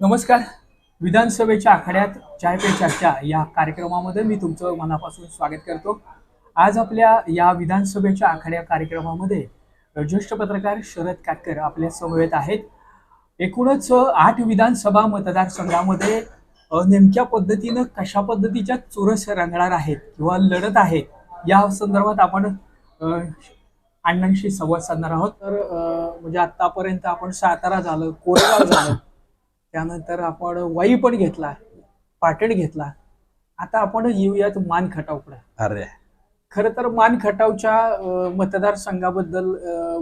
नमस्कार. विधानसभेच्या आखाड्यात चाय पे चर्चा या कार्यक्रमामध्ये मी तुमचं मनापासून स्वागत करतो. आज आपल्या या विधानसभेच्या आखाड्या कार्यक्रमामध्ये ज्येष्ठ पत्रकार शरद काटकर आपल्या समवेत आहेत. एकूणच आठ विधानसभा मतदारसंघामध्ये नेमक्या पद्धतीनं कशा पद्धतीच्या चुरस रंगणार आहेत किंवा लढत आहेत या संदर्भात आपण अण्णांशी संवाद साधणार आहोत. तर म्हणजे आतापर्यंत आपण सातारा झालं कोरेगाव झालं त्यानंतर आपण वाई पण घेतला पाटण घेतला. आता आपण येऊयात मान खटावकडे अरे. खरं तर मान खटावच्या मतदारसंघाबद्दल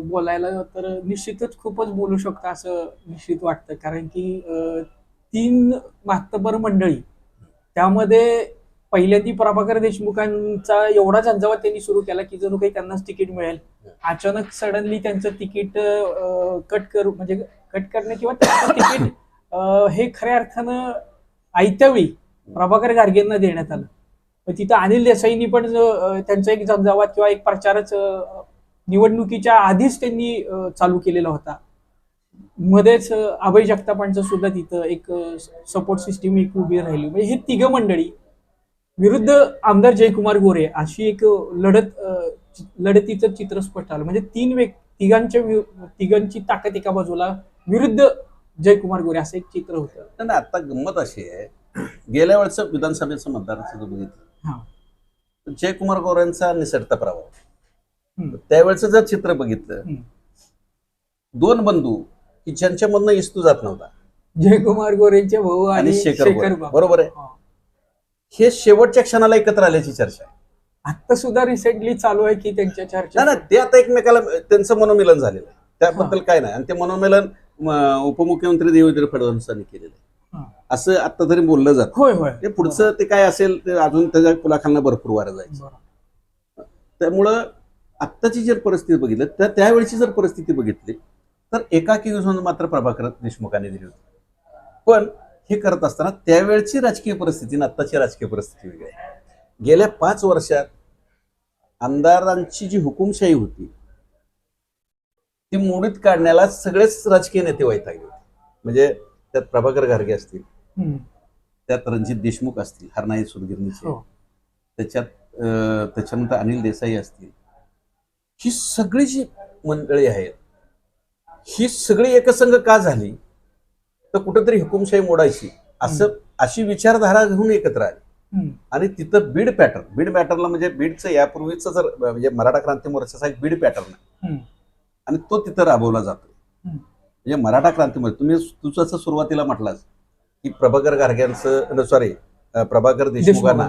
बोलायला तर निश्चितच खूपच बोलू शकतो असं निश्चित वाटतं. कारण की तीन मातबर मंडळी त्यामध्ये पहिल्यांदी प्रभाकर देशमुखांचा एवढा झंझावात त्यांनी सुरू केला की जणू काही त्यांनाच तिकीट मिळेल. अचानक सडनली त्यांचं तिकीट कट करू म्हणजे कट करणे किंवा त्यांचं तिकीट हे खऱ्या अर्थानं आयत्यावेळी प्रभाकर गार्गेंना देण्यात आलं. तिथं अनिल देसाईंनी पण त्यांचा एक झंझावात किंवा एक प्रचारच निवडणुकीच्या आधीच त्यांनी चालू केलेला होता. मध्येच अभय जगतापांचं सुद्धा तिथं एक सपोर्ट सिस्टीम एक उभी राहिली. म्हणजे हे तिघं मंडळी विरुद्ध आमदार जयकुमार गोरे अशी एक लढत लढतीचं चित्र स्पष्ट आलं. म्हणजे तीन व्यक्ती तिघांच्या तिघांची ताकद एका बाजूला विरुद्ध जयकुमार गोरे असं एक चित्र होतं. नाही, नाही, आता गंमत अशी आहे. गेल्या वेळचं विधानसभेचं मतदाराचं जर बघितलं. हा. तर जयकुमार गोऱ्यांचा निसटता प्रभाव हम्म. त्यावेळचं जर चित्र बघितलं हम्म. दोन बंधू की ज्यांच्यामधनं इस्तू जात नव्हता. जयकुमार गोरेंचे भाऊ आणि आणि शेखर शेखर गोरे. बाबा. बरोबर आहे. हा. हे शेवटच्या क्षणाला एकत्र आल्याची चर्चा आहे. आता सुद्धा रिसेंटली चालू आहे की त्यांच्या चर्चा नाही ना ते आता एकमेकाला त्यांचं मनोमिलन झालेलं आहे. त्याबद्दल काय नाही. आणि ते मनोमिलन उपमुख्यमंत्री देवेंद्र फडणवीसांनी केलेलं आहे. असं आता तरी बोललं जातं. होय होय. ते पुढचं ते काय असेल ते अजून त्याच्या पुलाखालनं भरपूर वारं जायचं. त्यामुळं आत्ताची जर परिस्थिती बघितली तर त्यावेळची जर परिस्थिती बघितली तर एकाकी घेऊन मात्र प्रभाकर देशमुखांनी दिली होती. पण हे करत असताना त्यावेळची राजकीय परिस्थिती आणि आत्ताची राजकीय परिस्थिती वेगळी आहे. गेल्या पाच वर्षात आमदारांची जी हुकुमशाही होती ती मोडीत काढण्याला सगळेच राजकीय नेते वैतागले होते म्हणजे त्यात प्रभाकर घारगे असतील. त्यात रणजित देशमुख असतील हरनाई सुरगिरणीचे हो. त्याच्यात त्याच्यानंतर अनिल देसाई असतील ही सगळी जी मंडळी आहेत ही सगळी एकसंघ का झाली तर कुठेतरी हुकुमशाही मोडायची असं अशी विचारधारा घेऊन एकत्र आली. आणि तिथं बीड पॅटर्न बीड पॅटर्नला म्हणजे बीडचं यापूर्वीचं जर म्हणजे मराठा क्रांती मोर्चाचा एक बीड पॅटर्न आहे. आणि तो तिथं राबवला जातो. म्हणजे मराठा क्रांतीमध्ये तुम्ही तुझं असं सुरुवातीला म्हटलास की प्रभाकर गारग्यांचं सॉरी प्रभाकर देशमुखांना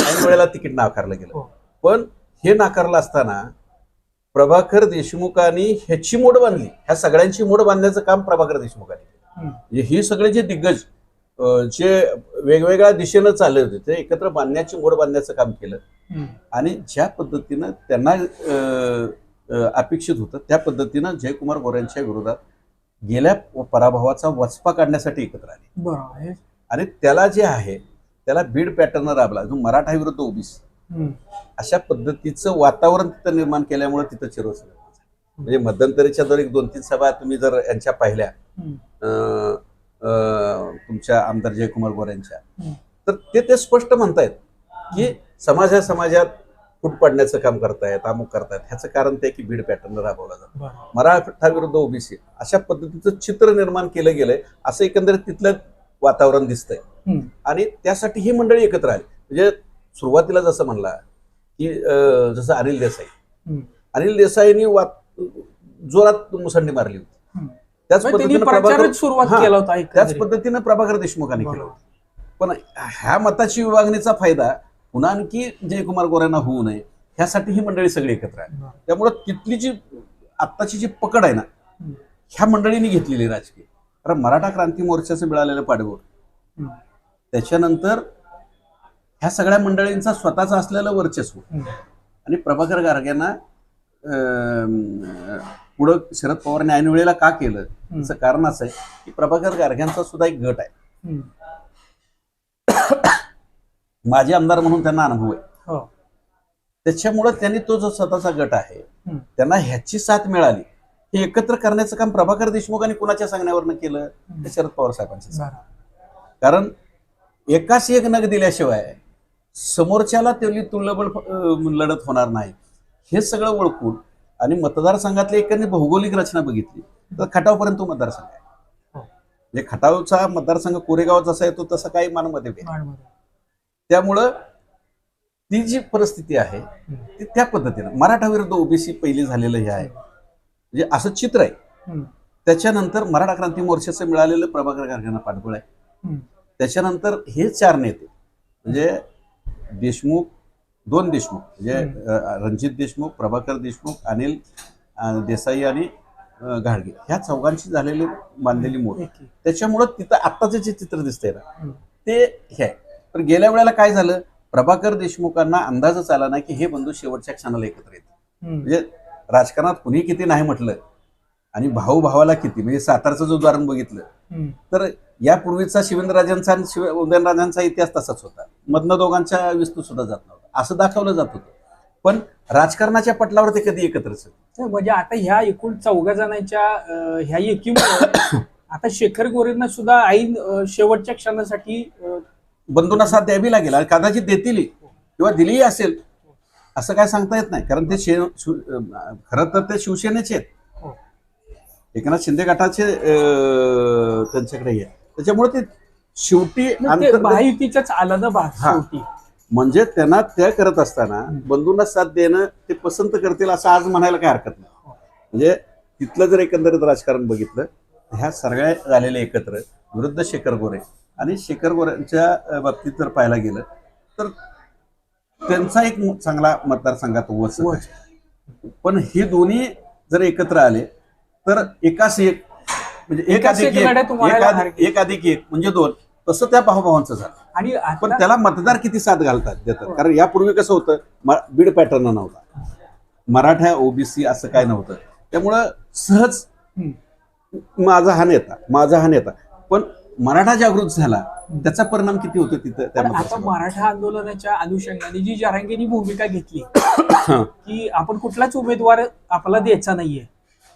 ऐन वेळेला तिकीट नाकारलं गेलं हो. पण हे नाकारलं असताना प्रभाकर देशमुखांनी ह्याची मोड बांधली ह्या सगळ्यांची मोड बांधण्याचं काम प्रभाकर देशमुखांनी केलं हम्म. म्हणजे हे सगळे जे दिग्गज जे वेगवेगळ्या दिशेनं चालले होते ते एकत्र बांधण्याची मोड बांधण्याचं काम केलं. आणि ज्या पद्धतीनं त्यांना अपेक्षित होतं त्या पद्धतीनं जयकुमार गोऱ्यांच्या विरोधात गेल्या पराभवाचा वचपा काढण्यासाठी एकत्र आले. आणि त्याला जे आहे त्याला बीड पॅटर्न राबला जो मराठा विरुद्ध ओबीसी. अशा पद्धतीचं वातावरण तिथं निर्माण केल्यामुळे तिथं चिरोस म्हणजे मध्यंतरीच्या जर एक दोन तीन सभा तुम्ही जर यांच्या पाहिल्या तुमच्या आमदार जयकुमार गोऱ्यांच्या. तर ते ते स्पष्ट म्हणतायत की समाजा समाजात फूट पडण्याचं काम करतायत अमुक करतायत ह्याचं कारण ते की बीड पॅटर्न राबवला जातो. मराठा विरुद्ध ओबीसी अशा पद्धतीचं चित्र निर्माण केलं गेलंय असं एकंदरीत तिथलं वातावरण दिसतंय. आणि त्यासाठी ही मंडळी एकत्र आली म्हणजे सुरुवातीला जसं म्हणला की जसं अनिल देसाई. अनिल देसाईंनी वात जोरात मुसंडी मारली होती. त्याच म्हणजे पद्धतीनं सुरुवात केला होता त्याच. पद्धतीनं प्रभाकर देशमुखांनी केलं. होतं पण ह्या मताची विभागणीचा फायदा पुन्हा आणखी जयकुमार गोऱ्यांना होऊ नये ह्यासाठी ही मंडळी सगळी एकत्र आहे. त्यामुळं तिथली जी आत्ताची जी पकड आहे ना. ह्या मंडळींनी घेतलेली राजकीय कारण मराठा क्रांती मोर्चाचं मिळालेलं पाठबळ. त्याच्यानंतर ह्या सगळ्या मंडळींचा स्वतःचा असलेलं वर्चस्व. आणि प्रभाकर गारग्यांना अं, पुढं शरद पवारांनी ऐन वेळेला का केलं याचं कारण असं आहे की प्रभाकर गारग्यांचा सुद्धा एक गट आहे. माजी आमदार म्हणून त्यांना अनुभव आहे. हो. त्याच्यामुळं त्यांनी तो जो स्वतःचा गट आहे. त्यांना ह्याची साथ मिळाली. हे एकत्र करण्याचं काम प्रभाकर देशमुखांनी कुणाच्या सांगण्यावरनं केलं? ते शरद पवार साहेबांच्या बरं. कारण एकाच एक नग दिल्याशिवाय समोरच्याला तेवढी तुल्यबळ लढत होणार नाही. हे सगळं ओळखून आणि मतदारसंघातली एकाने भौगोलिक रचना बघितली. तर खटावपर्यंत मतदारसंघ आहे. हो. म्हणजे खटावचा मतदारसंघ कोरेगाव जसा येतो तसं काही मानमध्ये आहे. त्यामुळं ती जी परिस्थिती आहे. ती त्या पद्धतीनं मराठा विरुद्ध ओबीसी पहिली झालेलं हे आहे म्हणजे असं चित्र आहे. त्याच्यानंतर मराठा क्रांती मोर्चाचं मिळालेलं प्रभाकर कारखाना पाठबळ आहे. त्याच्यानंतर हे चार नेते म्हणजे देशमुख दोन देशमुख म्हणजे रणजित देशमुख प्रभाकर देशमुख अनिल देसाई आणि घाडगे ह्या चौघांची झालेली बांधलेली मोठ. त्याच्यामुळं तिथं आत्ताचं जे चित्र दिसतंय ना. ते हे आहे पण गेल्या वेळेला काय झालं? प्रभाकर देशमुखांना अंदाजच आला नाही की हे बंधू शेवटच्या क्षणाला एकत्र हम्म. म्हणजे राजकारणात कुणी किती नाही म्हटलं आणि भाऊ भावाला किती म्हणजे सातारचं जो उदाहरण बघितलं. तर यापूर्वीचा शिवेंद्रराजांचा आणि शिव उदयनराजांचा इतिहास तसाच होता. मधनं दोघांच्या विस्तू सुद्धा जात नव्हता. असं दाखवलं जात होतं. पण राजकारणाच्या पटलावर ते कधी एकत्रच म्हणजे आता ह्या एकूण चौघा जणांच्या ह्या एकीमुळे आता शेखर गोरेंना सुद्धा ऐन शेवटच्या क्षणासाठी बंधूंना साथ द्यावी लागेल आणि कदाचित देतील किंवा दिलीही असेल असं काय सांगता येत नाही कारण ते शिव- खरं तर ते शिवसेनेचे आहेत हो. एकनाथ शिंदे गटाचे त्यांच्याकडे हे आहे. त्याच्यामुळे ते शेवटी महायुतीचाच आला ना हा. शेवटी म्हणजे त्यांना त्या करत असताना बंधूंना साथ देणं ते पसंत करतील असं आज म्हणायला काय हरकत नाही म्हणजे तिथलं जर एकंदरीत राजकारण बघितलं ह्या सगळ्या झालेल्या एकत्र विरुद्ध शेखर गोरे आणि शेखर गोरेंच्या अं, बाबतीत जर पाहायला गेलं तर त्यांचा एक चांगला मतदारसंघात वच. पण हे दोन्ही जर एकत्र आले तर एकाच एक म्हणजे एक अधिक एक एक अधिक- एक म्हणजे दोन तसं त्या भाऊभावांचं झालं. आणि पण त्याला मतदार किती साथ घालतात देतात? कारण यापूर्वी कसं होतं बीड पॅटर्न नव्हता. मराठा ओबीसी असं काय नव्हतं. त्यामुळं सहज. माझा हा नेता माझा हा नेता. पण मराठा जागृत झाला त्याचा परिणाम किती होतो तिथं आता? मराठा आंदोलनाच्या अनुषंगाने जी जरांगेनी भूमिका घेतली की आपण कुठलाच उमेदवार आपला द्यायचा नाहीये.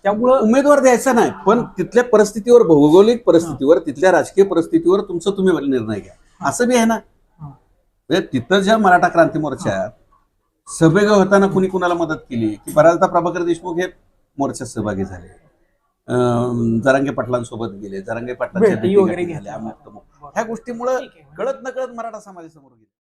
त्यामुळं उमेदवार द्यायचा नाही पण तिथल्या परिस्थितीवर भौगोलिक परिस्थितीवर तिथल्या राजकीय परिस्थितीवर तुमचं तुम्ही निर्णय घ्या. असं बी आहे ना. म्हणजे तिथं ज्या मराठा क्रांती मोर्चात सभेग होताना कुणी कुणाला मदत केली? की बऱ्याचदा प्रभाकर देशमुख हे मोर्चात सहभागी झाले. जरांगे पाटलांसोबत गेले जरांगे पाटलांच्या भेटी वगैरे घेतल्या. ह्या गोष्टीमुळे. कळत नकळत मराठा समाजासमोर गेले